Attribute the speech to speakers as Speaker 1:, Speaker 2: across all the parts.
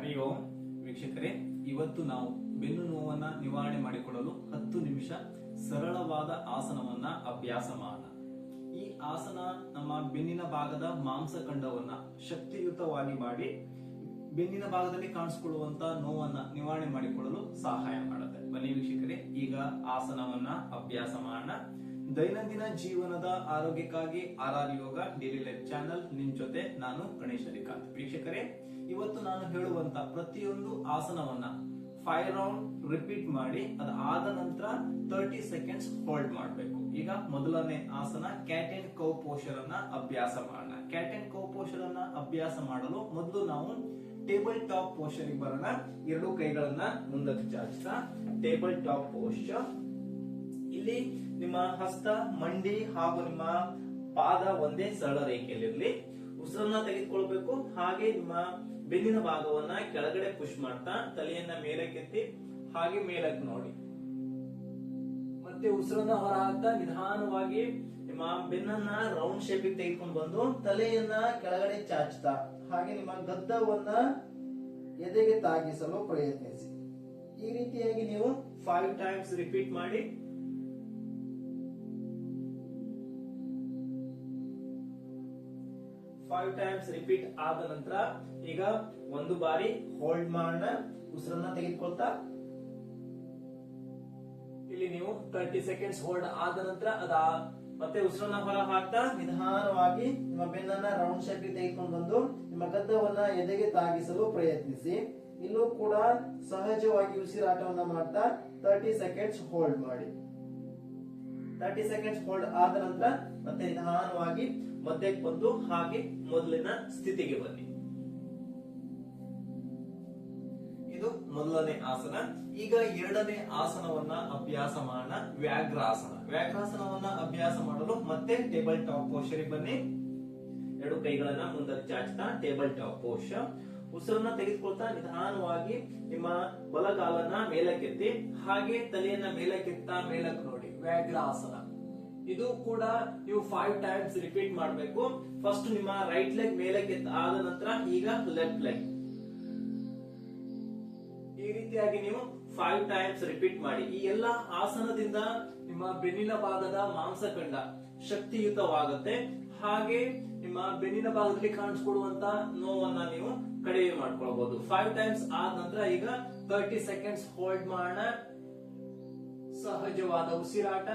Speaker 1: ಹರಿ ಓಂ ವೀಕ್ಷಕರೇ, ಇವತ್ತು ನಾವು ಬೆನ್ನು ನೋವನ್ನ ನಿವಾರಣೆ ಮಾಡಿಕೊಳ್ಳಲು ಹತ್ತು ನಿಮಿಷ ಸರಳವಾದ ಆಸನವನ್ನ ಅಭ್ಯಾಸ ಮಾಡೋಣ ಈ ಆಸನ ನಮ್ಮ ಬೆನ್ನಿನ ಭಾಗದ ಮಾಂಸಖಂಡವನ್ನ ಶಕ್ತಿಯುತವಾಗಿ ಮಾಡಿ ಬೆನ್ನಿನ ಭಾಗದಲ್ಲಿ ಕಾಣಿಸಿಕೊಳ್ಳುವಂತ ನೋವನ್ನ ನಿವಾರಣೆ ಮಾಡಿಕೊಳ್ಳಲು ಸಹಾಯ ಮಾಡುತ್ತೆ. ಬನ್ನಿ ವೀಕ್ಷಕರೇ, ಈಗ ಆಸನವನ್ನ ಅಭ್ಯಾಸ ಮಾಡೋಣ ದೈನಂದಿನ ಜೀವನದ ಆರೋಗ್ಯಕ್ಕಾಗಿ R R yoga daily life channel ನಿಮ್ ಜೊತೆ ನಾನು ಗಣೇಶ್ ಅಲಿಕಾಂತ್ ವೀಕ್ಷಕರೇ ಇವತ್ತು ನಾನು ಹೇಳುವಂತ ಪ್ರತಿಯೊಂದು ಆಸನವನ್ನ ಫೈವ್ ರೌಂಡ್ ರಿಪೀಟ್ ಮಾಡಿ ಅದಾದ ನಂತರ ತರ್ಟಿ ಸೆಕೆಂಡ್ಸ್ ಹೋಲ್ಡ್ ಮಾಡಬೇಕು. ಈಗ ಮೊದಲನೇ ಆಸನ ಕ್ಯಾಟ್ ಅಂಡ್ ಕೌ ಪೋಷರ್ ಅನ್ನ ಅಭ್ಯಾಸ ಮಾಡೋಣ. ಕ್ಯಾಟ್ ಅಂಡ್ ಕೌ ಪೋಷರ್ ಅನ್ನ ಅಭ್ಯಾಸ ಮಾಡಲು ಮೊದಲು ನಾವು ಟೇಬಲ್ ಟಾಪ್ ಪೋಷರ್ ಬರೋಣ. ಎರಡು ಕೈಗಳನ್ನ ಮುಂದಕ್ಕೆ ಚಾಚ್ತಾ ಟೇಬಲ್ ಟಾಪ್ ಪೋಷರ್ ಇಲ್ಲಿ ನಿಮ್ಮ ಹಸ್ತ, ಮಂಡಿ ಹಾಗೂ ನಿಮ್ಮ ಪಾದ ಒಂದೇ ಸರಳ ರೇಖೆಯಲ್ಲಿರಲಿ. ಉಸಿರನ್ನ ತೆಗೆದುಕೊಳ್ಬೇಕು. ಹಾಗೆ ನಿಮ್ಮ ಬೆನ್ನಿನ ಭಾಗವನ್ನ ಕೆಳಗಡೆ ಪುಷ್ ಮಾಡ್ತಾ, ತಲೆಯನ್ನ ಮೇಲಕ್ಕೆತ್ತಿ, ಹಾಗೆ ಮೇಲಕ್ಕೆ ನೋಡಿ. ಮತ್ತೆ ಉಸಿರನ್ನ ಹೊರ ಹಾಕ್ತಾ ನಿಧಾನವಾಗಿ ನಿಮ್ಮ ಬೆನ್ನನ್ನ ರೌಂಡ್ ಶೇಪ್ ತೆಗೆದುಕೊಂಡು ಬಂದು ತಲೆಯನ್ನ ಕೆಳಗಡೆ ಚಾಚ್ತಾ, ಹಾಗೆ ನಿಮ್ಮ ಗದ್ದವನ್ನ ಎದೆಗೆ ತಾಗಿಸಲು ಪ್ರಯತ್ನಿಸಿ. ಈ ರೀತಿಯಾಗಿ ನೀವು ಫೈವ್ ಟೈಮ್ಸ್ ರಿಪೀಟ್ ಮಾಡಿ ಫೈವ್ ಟೈಮ್ಸ್ ರಿಪೀಟ್ ಆದ ನಂತರ ಈಗ ಒಂದು ಬಾರಿ ಹೋಲ್ಡ್ ಮಾಡ ಉಸಿರನ್ನ ತೆಗೆದುಕೊಳ್ತಾ ಇಲ್ಲಿ ನೀವು ತರ್ಟಿ ಸೆಕೆಂಡ್ಸ್ ಹೋಲ್ಡ್ ಆದ ನಂತರ ಅದ ಮತ್ತೆ ಉಸಿರನ್ನ ಹೊರ ಹಾಕ್ತಾ ನಿಧಾನವಾಗಿ ನಿಮ್ಮ ಬೆನ್ನನ್ನ ರೌಂಡ್ ಶೇಪ್ ತೆಗೆದುಕೊಂಡು ಬಂದು ನಿಮ್ಮ ಗದ್ದವನ್ನ ಎದೆಗೆ ತಾಗಿಸಲು ಪ್ರಯತ್ನಿಸಿ. ಇಲ್ಲೂ ಕೂಡ ಸಹಜವಾಗಿ ಉಸಿರಾಟವನ್ನ ಮಾಡ್ತಾ ತರ್ಟಿ ಸೆಕೆಂಡ್ಸ್ ಹೋಲ್ಡ್ ಮಾಡಿ. ತರ್ಟಿ ಸೆಕೆಂಡ್ಸ್ ಹೋಲ್ಡ್ ಆದ ನಂತರ ಮತ್ತೆ ನಿಧಾನವಾಗಿ ಮಧ್ಯಕ್ಕೆ ಬಂದು ಹಾಗೆ ಮೊದಲಿನ ಸ್ಥಿತಿಗೆ ಬನ್ನಿ. ಇದು ಮೊದಲನೇ ಆಸನ. ಈಗ ಎರಡನೇ ಆಸನವನ್ನ ಅಭ್ಯಾಸ ಮಾಡೋಣ. ವ್ಯಾಘ್ರಾಸನ. ವ್ಯಾಘ್ರಾಸನವನ್ನ ಅಭ್ಯಾಸ ಮಾಡಲು ಮತ್ತೆ ಟೇಬಲ್ ಟಾಪ್ ಪೋಷರಿಗೆ ಬನ್ನಿ. ಎರಡು ಕೈಗಳನ್ನ ಮುಂದಕ್ಕೆ ಚಾಚ್ತಾ ಟೇಬಲ್ ಟಾಪ್ ಪೋಷ ಉಸಿರನ್ನ ತೆಗೆದುಕೊಳ್ತಾ ನಿಧಾನವಾಗಿ ನಿಮ್ಮ ಬಲಗಾಲನ್ನ ಮೇಲಕ್ಕೆತ್ತಿ, ಹಾಗೆ ತಲೆಯನ್ನ ಮೇಲಕ್ಕೆತ್ತಾ ಮೇಲಕ್ಕೆ ನೋಡಿ. ವ್ಯಾಘ್ರಾಸನ. ಇದು ಕೂಡ ನೀವು ಫೈವ್ ಟೈಮ್ಸ್ ರಿಪೀಟ್ ಮಾಡಬೇಕು. ಫಸ್ಟ್ ನಿಮ್ಮ ರೈಟ್ ಲೆಗ್ ಮೇಲಕ್ಕೆತ್ತ ಆದ ನಂತರ ಈಗ ಲೆಫ್ಟ್ ಲೆಗ್ ಈ ರೀತಿಯಾಗಿ ನೀವು ಫೈವ್ ಟೈಮ್ಸ್ ರಿಪೀಟ್ ಮಾಡಿ. ಈ ಎಲ್ಲ ಆಸನದಿಂದ ನಿಮ್ಮ ಬೆನ್ನಿನ ಭಾಗದ ಮಾಂಸಖಂಡ ಶಕ್ತಿಯುತವಾಗುತ್ತೆ. ಹಾಗೆ ನಿಮ್ಮ ಬೆನ್ನಿನ ಭಾಗದಲ್ಲಿ ಕಾಣಿಸ್ಕೊಡುವಂತ ನೋವನ್ನ ನೀವು ಕಡಿಮೆ ಮಾಡ್ಕೊಳ್ಬಹುದು ಫೈವ್ ಟೈಮ್ಸ್ ಆದ ನಂತರ ಈಗ ತರ್ಟಿ ಸೆಕೆಂಡ್ಸ್ ಹೋಲ್ಡ್ ಮಾಡೋಣ. ಸಹಜವಾದ ಉಸಿರಾಟ.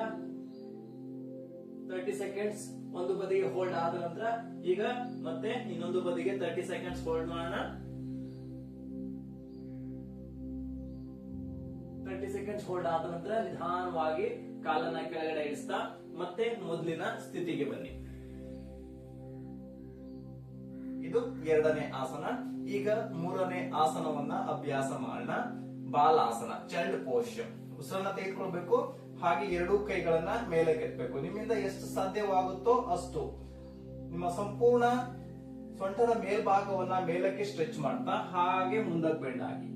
Speaker 1: ತರ್ಟಿ ಸೆಕೆಂಡ್ಸ್ ಒಂದು ಬದಿಗೆ ಹೋಲ್ಡ್ ಆದ ನಂತರ ಈಗ ಮತ್ತೆ ಇನ್ನೊಂದು ಬದಿಗೆ ತರ್ಟಿ ಸೆಕೆಂಡ್ಸ್ ಹೋಲ್ಡ್ ಮಾಡೋಣ. ತರ್ಟಿ ಸೆಕೆಂಡ್ಸ್ ಹೋಲ್ಡ್ ಆದ ನಂತರ ನಿಧಾನವಾಗಿ ಕಾಲನ್ನ ಕೆಳಗಡೆ ಇಳಿಸ್ತಾ ಮತ್ತೆ ಮೊದಲಿನ ಸ್ಥಿತಿಗೆ ಬನ್ನಿ. ಇದು ಎರಡನೇ ಆಸನ. ಈಗ ಮೂರನೇ ಆಸನವನ್ನ ಅಭ್ಯಾಸ ಮಾಡೋಣ. ಬಾಲಾಸನ ಚೈಲ್ಡ್ ಪೋಸ್ಚರ್ ಉಸಿರನ್ನ ತೆಗೆದುಕೊಳ್ಬೇಕು. ಹಾಗೆ ಎರಡೂ ಕೈಗಳನ್ನ ಮೇಲೆ ಕೆತ್ತಬೇಕು ನಿಮ್ಮಿಂದ ಎಷ್ಟು ಸಾಧ್ಯವಾಗುತ್ತೋ ಅಷ್ಟು. ನಿಮ್ಮ ಸಂಪೂರ್ಣ ಸೊಂಟದ ಮೇಲ್ಭಾಗವನ್ನ ಮೇಲಕ್ಕೆ ಸ್ಟ್ರೆಚ್ ಮಾಡ್ತಾ ಹಾಗೆ ಮುಂದಕ್ಕೆ ಬೆಂಡ್ ಆಗಿ.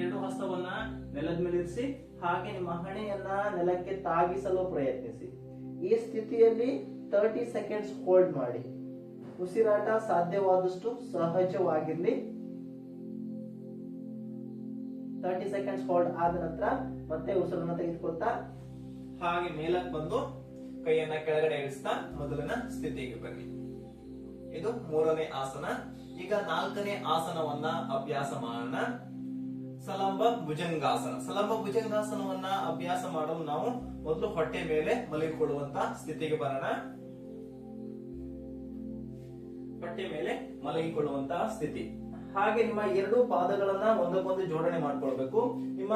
Speaker 1: ಎರಡು ಹಸ್ತವನ್ನ ನೆಲದ ಮೇಲೆ ಇರಿಸಿ, ಹಾಗೆ ನಿಮ್ಮ ಹಣೆಯನ್ನ ನೆಲಕ್ಕೆ ತಾಗಿಸಲು ಪ್ರಯತ್ನಿಸಿ. ಈ ಸ್ಥಿತಿಯಲ್ಲಿ ತರ್ಟಿ ಸೆಕೆಂಡ್ಸ್ ಹೋಲ್ಡ್ ಮಾಡಿ. ಉಸಿರಾಟ ಸಾಧ್ಯವಾದಷ್ಟು ಸಹಜವಾಗಿರ್ಲಿ. ತರ್ಟಿ ಸೆಕೆಂಡ್ಸ್ ಹೋಲ್ಡ್ ಆದ ನಂತರ ಮತ್ತೆ ಉಸಿರನ್ನ ತೆಗೆದುಕೊಳ್ತಾ ಹಾಗೆ ಮೇಲಕ್ಕೆ ಬಂದು ಕೈಯನ್ನ ಕೆಳಗಡೆ ಇಳಿಸ್ತಾ ಮೊದಲಿನ ಸ್ಥಿತಿಗೆ ಬನ್ನಿ. ಇದು ಮೂರನೇ ಆಸನ. ಈಗ ನಾಲ್ಕನೇ ಆಸನವನ್ನ ಅಭ್ಯಾಸ ಮಾಡೋಣ. ಸಲಂಬ ಭುಜಂಗಾಸನ. ಸಲಂಬ ಭುಜಂಗಾಸನವನ್ನ ಅಭ್ಯಾಸ ಮಾಡಲು ನಾವು ಮೊದಲು ಹೊಟ್ಟೆ ಮೇಲೆ ಮಲಗಿಕೊಳ್ಳುವಂತ ಸ್ಥಿತಿಗೆ ಬರೋಣ. ಹೊಟ್ಟೆ ಮೇಲೆ ಮಲಗಿಕೊಳ್ಳುವಂತಹ ಸ್ಥಿತಿ. ಹಾಗೆ ನಿಮ್ಮ ಎರಡು ಪಾದಗಳನ್ನ ಒಂದಕ್ಕೊಂದು ಜೋಡಣೆ ಮಾಡ್ಕೊಳ್ಬೇಕು. ನಿಮ್ಮ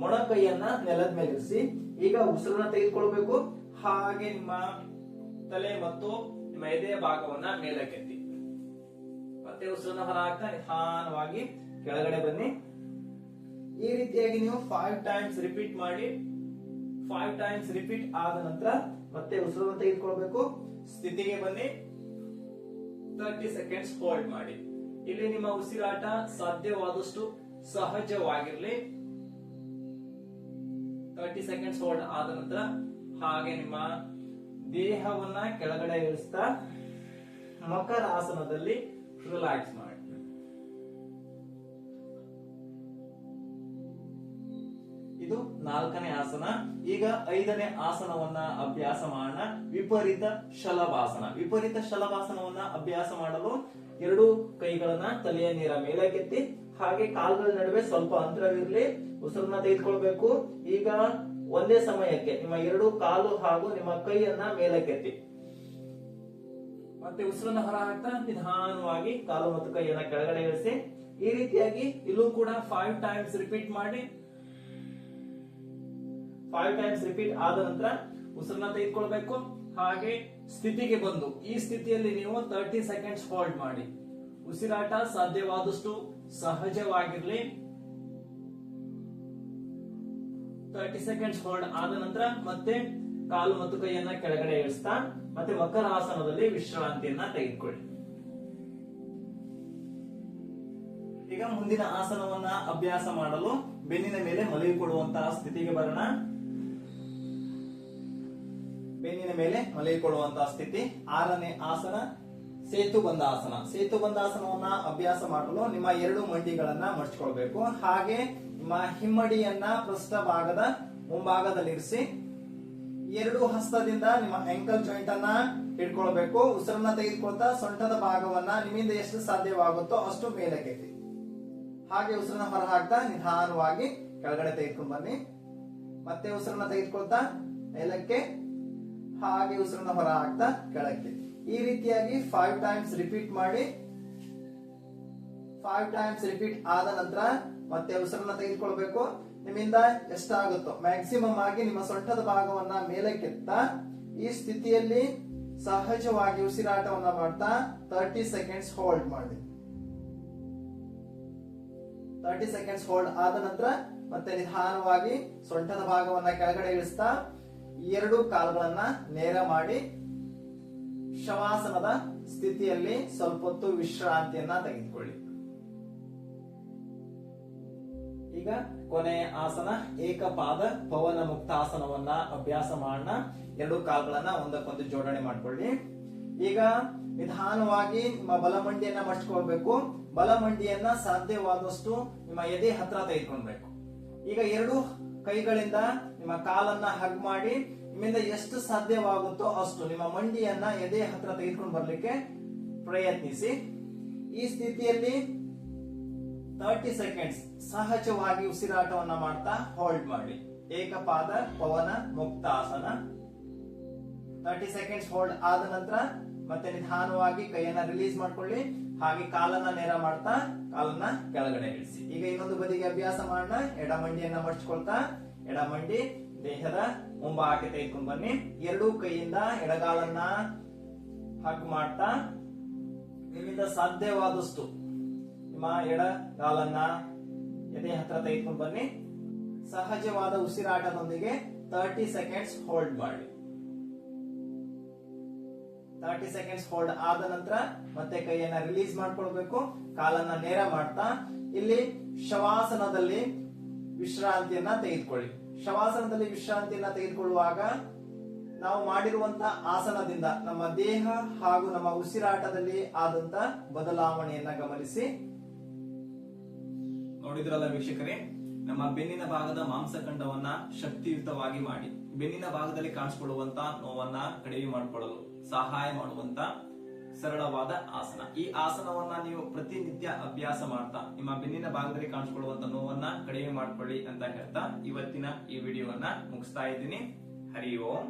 Speaker 1: ಮೊಣಕೈಯನ್ನ ನೆಲದ ಮೇಲೆ ಇರಿಸಿ. ಈಗ ಉಸಿರನ್ನ ತೆಗೆದುಕೊಳ್ಬೇಕು. ಹಾಗೆ ನಿಮ್ಮ ತಲೆ ಮತ್ತು ನಿಮ್ಮ ಎದೆಯ ಭಾಗವನ್ನ ಮೇಲಕ್ಕೆತ್ತಿ. ಮತ್ತೆ ಉಸಿರನ್ನ ಹೊರ ಹಾಕ್ತಾ ನಿಧಾನವಾಗಿ ಕೆಳಗಡೆ ಬನ್ನಿ. ಈ ರೀತಿಯಾಗಿ ನೀವು ಫೈವ್ ಟೈಮ್ಸ್ ರಿಪೀಟ್ ಮಾಡಿ. ಫೈವ್ ಟೈಮ್ಸ್ ರಿಪೀಟ್ ಆದ ನಂತರ ಮತ್ತೆ ಉಸಿರನ್ನ ತೆಗೆದುಕೊಳ್ಬೇಕು. ಸ್ಥಿತಿಗೆ ಬನ್ನಿ. ತರ್ಟಿ ಸೆಕೆಂಡ್ಸ್ ಹೋಲ್ಡ್ ಮಾಡಿ. ಇಲ್ಲಿ ನಿಮ್ಮ ಉಸಿರಾಟ ಸಾಧ್ಯವಾದಷ್ಟು ಸಹಜವಾಗಿರ್ಲಿ. ತರ್ಟಿ ಸೆಕೆಂಡ್ಸ್ ಹೋಲ್ಡ್ ಆದ ನಂತರ ಹಾಗೆ ನಿಮ್ಮ ದೇಹವನ್ನ ಕೆಳಗಡೆ ಇಳಿಸ್ತಾ ಮಕರ ಆಸನದಲ್ಲಿ ರಿಲ್ಯಾಕ್ಸ್ ಮಾಡಿ. ಇದು ನಾಲ್ಕನೇ ಆಸನ. ಈಗ ಐದನೇ ಆಸನವನ್ನ ಅಭ್ಯಾಸ ಮಾಡೋಣ. ವಿಪರೀತ ಶಲಭಾಸನ. ವಿಪರೀತ ಶಲಭಾಸನವನ್ನ ಅಭ್ಯಾಸ ಮಾಡಲು ಎರಡು ಕೈಗಳನ್ನ ತಲೆಯ ನೀರ ಮೇಲಕ್ಕೆತ್ತಿ ಹಾಗೆ ಕಾಲುಗಳ ನಡುವೆ ಸ್ವಲ್ಪ ಅಂತರವಿರಲಿ, ಉಸಿರನ್ನ ತೆಗೆದುಕೊಳ್ಬೇಕು. ಈಗ ಒಂದೇ ಸಮಯಕ್ಕೆ ನಿಮ್ಮ ಎರಡು ಕಾಲು ಹಾಗೂ ನಿಮ್ಮ ಕೈಯನ್ನ ಮೇಲಕ್ಕೆತ್ತಿ ಮತ್ತೆ ಉಸಿರನ್ನ ಹೊರ ಹಾಕ್ತಾ ನಿಧಾನವಾಗಿ ಕಾಲು ಮತ್ತು ಕೈಯನ್ನ ಕೆಳಗಡೆ ಇಳಿಸಿ. ಈ ರೀತಿಯಾಗಿ ಇಲ್ಲೂ ಕೂಡ ಫೈವ್ ಟೈಮ್ಸ್ ರಿಪೀಟ್ ಮಾಡಿ ಫೈವ್ ಟೈಮ್ಸ್ ರಿಪೀಟ್ ಆದ ನಂತರ ಉಸಿರನ್ನ ತೆಗೆದುಕೊಳ್ಬೇಕು. ಹಾಗೆ ಸ್ಥಿತಿಗೆ ಬಂದು, ಈ ಸ್ಥಿತಿಯಲ್ಲಿ ನೀವು ತರ್ಟಿ ಸೆಕೆಂಡ್ಸ್ ಹೋಲ್ಡ್ ಮಾಡಿ. ಉಸಿರಾಟ ಸಾಧ್ಯವಾದಷ್ಟು ಸಹಜವಾಗಿರ್ಲಿ. ತರ್ಟಿ ಸೆಕೆಂಡ್ಸ್ ಹೋಲ್ಡ್ ಆದ ನಂತರ ಮತ್ತೆ ಕಾಲು ಮತ್ತು ಕೈಯನ್ನ ಕೆಳಗಡೆ ಇಳಿಸ್ತಾ, ಮತ್ತೆ ಮಕರ ಆಸನದಲ್ಲಿ ವಿಶ್ರಾಂತಿಯನ್ನ ತೆಗೆದುಕೊಳ್ಳಿ. ಈಗ ಮುಂದಿನ ಆಸನವನ್ನ ಅಭ್ಯಾಸ ಮಾಡಲು ಬೆನ್ನಿನ ಮೇಲೆ ಮಲಗಿಕೊಳ್ಳುವಂತಹ ಸ್ಥಿತಿಗೆ ಬರೋಣ. ಬೆನ್ನಿನ ಮೇಲೆ ಮಲಗಿಕೊಳ್ಳುವಂತಹ ಸ್ಥಿತಿ. ಆರನೇ ಆಸನ, ಸೇತು ಬಂದಾಸನ ಸೇತು ಬಂದಾಸನವನ್ನ ಅಭ್ಯಾಸ ಮಾಡಲು ನಿಮ್ಮ ಎರಡು ಮಂಡಿಗಳನ್ನ ಮಡಚಿಕೊಳ್ಬೇಕು ಹಾಗೆ ನಿಮ್ಮ ಹಿಮ್ಮಡಿಯನ್ನ ಪೃಷ್ಠ ಭಾಗದ ಮುಂಭಾಗದಲ್ಲಿರಿಸಿ ಎರಡು ಹಸ್ತದಿಂದ ನಿಮ್ಮ ಆಂಕಲ್ ಜಾಯಿಂಟ್ ಅನ್ನ ಹಿಡ್ಕೊಳ್ಬೇಕು. ಉಸಿರನ್ನ ತೆಗೆದುಕೊಳ್ತಾ ಸೊಂಟದ ಭಾಗವನ್ನ ನಿಮ್ಮಿಂದ ಎಷ್ಟು ಸಾಧ್ಯವಾಗುತ್ತೋ ಅಷ್ಟು ಮೇಲಕ್ಕೆತ್ತಿ ಹಾಗೆ ಉಸಿರನ್ನ ಹೊರ ಹಾಕ್ತಾ ನಿಧಾನವಾಗಿ ಕೆಳಗಡೆ ತೆಗೆದುಕೊಂಡು ಬನ್ನಿ. ಮತ್ತೆ ಉಸಿರನ್ನ ತೆಗೆದುಕೊಳ್ತಾ ಮೇಲಕ್ಕೆ ಹಾಗೆ ಉಸಿರನ್ನ ಹೊರ ಹಾಕ್ತಾ ಕೆಳಕ್ಕೆ. ಈ ರೀತಿಯಾಗಿ ಫೈವ್ ಟೈಮ್ಸ್ ರಿಪೀಟ್ ಮಾಡಿ ಫೈವ್ ಟೈಮ್ಸ್ ರಿಪೀಟ್ ಆದ ನಂತರ ಮತ್ತೆ ಉಸಿರನ್ನ ತೆಗೆದುಕೊಳ್ಬೇಕು. ನಿಮ್ಮಿಂದ ಎಷ್ಟಾಗುತ್ತೋ ಮ್ಯಾಕ್ಸಿಮಮ್ ಆಗಿ ನಿಮ್ಮ ಸೊಂಟದ ಭಾಗವನ್ನ ಮೇಲಕ್ಕೆತ್ತ, ಈ ಸ್ಥಿತಿಯಲ್ಲಿ ಸಹಜವಾಗಿ ಉಸಿರಾಟವನ್ನ ಮಾಡ್ತಾ ತರ್ಟಿ ಸೆಕೆಂಡ್ಸ್ ಹೋಲ್ಡ್ ಮಾಡಿ. ತರ್ಟಿ ಸೆಕೆಂಡ್ಸ್ ಹೋಲ್ಡ್ ಆದ ನಂತರ ಮತ್ತೆ ನಿಧಾನವಾಗಿ ಸೊಂಟದ ಭಾಗವನ್ನ ಕೆಳಗಡೆ ಇಳಿಸ್ತಾ ಎರಡು ಕಾಲುಗಳನ್ನ ನೇರ ಮಾಡಿ ಶವಾಸನದ ಸ್ಥಿತಿಯಲ್ಲಿ ಸ್ವಲ್ಪ ಹೊತ್ತು ವಿಶ್ರಾಂತಿಯನ್ನ ತೆಗೆದುಕೊಳ್ಳಿ. ಈಗ ಕೊನೆ ಆಸನ, ಏಕಪಾದ ಪವನ ಮುಕ್ತಾಸನವನ್ನ ಅಭ್ಯಾಸ ಮಾಡೋಣ ಎರಡು ಕಾಲುಗಳನ್ನ ಒಂದಕ್ಕೊಂದು ಜೋಡಣೆ ಮಾಡ್ಕೊಳ್ಳಿ. ಈಗ ನಿಧಾನವಾಗಿ ನಿಮ್ಮ ಬಲಮಂಡಿಯನ್ನ ಮಡ್ಚ್ಕೊಳ್ಬೇಕು ಬಲಮಂಡಿಯನ್ನ ಸಾಧ್ಯವಾದಷ್ಟು ನಿಮ್ಮ ಎದೆ ಹತ್ರ ತೆಗೆದುಕೊಳ್ಬೇಕು. ಈಗ ಎರಡು ಕೈಗಳಿಂದ ನಿಮ್ಮ ಕಾಲನ್ನ ಹಗ್ ಮಾಡಿ, ನಿಮ್ಮಿಂದ ಎಷ್ಟು ಸಾಧ್ಯವಾಗುತ್ತೋ ಅಷ್ಟು ನಿಮ್ಮ ಮಂಡಿಯನ್ನ ಎದೆ ಹತ್ರ ತೆಗೆದುಕೊಂಡು ಬರ್ಲಿಕ್ಕೆ ಪ್ರಯತ್ನಿಸಿ. ಈ ಸ್ಥಿತಿಯಲ್ಲಿ ತರ್ಟಿ ಸೆಕೆಂಡ್ಸ್ ಸಹಜವಾಗಿ ಉಸಿರಾಟವನ್ನ ಮಾಡ್ತಾ ಹೋಲ್ಡ್ ಮಾಡಿ. Ekapada Pavana Muktasana. Thirty seconds hold ಆದ ನಂತರ ಮತ್ತೆ ನಿಧಾನವಾಗಿ ಕೈಯನ್ನ ರಿಲೀಸ್ ಮಾಡ್ಕೊಳ್ಳಿ. ಹಾಗೆ ಕಾಲನ್ನ ನೇರ ಮಾಡ್ತಾ ಕಾಲನ್ನ ಕೆಳಗಡೆ ಇಳಿಸಿ. ಈಗ ಇನ್ನೊಂದು ಬದಿಗೆ ಅಭ್ಯಾಸ ಮಾಡೋಣ ಎಡ ಮಂಡಿಯನ್ನ ಮಡ್ಚ್ಕೊಳ್ತಾ ಎಡ ಮಂಡಿ ದೇಹದ ಮುಂಭಾಗಕ್ಕೆ ತೆಗೆದುಕೊಂಡು ಬನ್ನಿ. ಎರಡೂ ಕೈಯಿಂದ ಎಡಗಾಲನ್ನ ಹಗ್ ಮಾಡ್ತಾ, ನಿಮ್ಮಿಂದ ಸಾಧ್ಯವಾದಷ್ಟು ನಿಮ್ಮ ಎಡಗಾಲನ್ನ ಎದೆ ಹತ್ರ ತೆಗೆದುಕೊಂಡು ಬನ್ನಿ. ಸಹಜವಾದ ಉಸಿರಾಟದೊಂದಿಗೆ ತರ್ಟಿ ಸೆಕೆಂಡ್ಸ್ ಹೋಲ್ಡ್ ಮಾಡಿ. ತರ್ಟಿ ಸೆಕೆಂಡ್ಸ್ ಹೋಲ್ಡ್ ಆದ ನಂತರ ಮತ್ತೆ ಕೈಯನ್ನ ರಿಲೀಸ್ ಮಾಡ್ಕೊಳ್ಬೇಕು, ಕಾಲನ್ನ ನೇರ ಮಾಡ್ತಾ, ಇಲ್ಲಿ ಶವಾಸನದಲ್ಲಿ ವಿಶ್ರಾಂತಿಯನ್ನ ತೆಗೆದುಕೊಳ್ಳಿ. ಶವಾಸನದಲ್ಲಿ ವಿಶ್ರಾಂತಿಯನ್ನ ತೆಗೆದುಕೊಳ್ಳುವಾಗ ನಾವು ಮಾಡಿರುವಂತ ಆಸನದಿಂದ ನಮ್ಮ ದೇಹ ಹಾಗೂ ನಮ್ಮ ಉಸಿರಾಟದಲ್ಲಿ ಆದಂತ ಬದಲಾವಣೆಯನ್ನ ಗಮನಿಸಿ. ನೋಡಿದ್ರಲ್ಲ ವೀಕ್ಷಕರೇ, ನಮ್ಮ ಬೆನ್ನಿನ ಭಾಗದ ಮಾಂಸಖಂಡವನ್ನ ಶಕ್ತಿಯುತವಾಗಿ ಮಾಡಿ. ಬೆನ್ನಿನ ಭಾಗದಲ್ಲಿ ಕಾಣಿಸಿಕೊಳ್ಳುವಂತ ನೋವನ್ನ ಕಡಿಮೆ ಮಾಡಿಕೊಳ್ಳಲು ಸಹಾಯ ಮಾಡುವಂತ ಸರಳವಾದ ಆಸನ. ಈ ಆಸನವನ್ನ ನೀವು ಪ್ರತಿನಿತ್ಯ ಅಭ್ಯಾಸ ಮಾಡ್ತಾ ನಿಮ್ಮ ಬೆನ್ನಿನ ಭಾಗದಲ್ಲಿ ಕಾಣಿಸಿಕೊಳ್ಳುವಂತ ನೋವನ್ನ ಕಡಿಮೆ ಮಾಡ್ಕೊಳ್ಳಿ ಅಂತ ಹೇಳ್ತಾ ಇವತ್ತಿನ ಈ ವಿಡಿಯೋವನ್ನ ಮುಗಿಸ್ತಾ ಇದ್ದೀನಿ. ಹರಿ ಓಂ.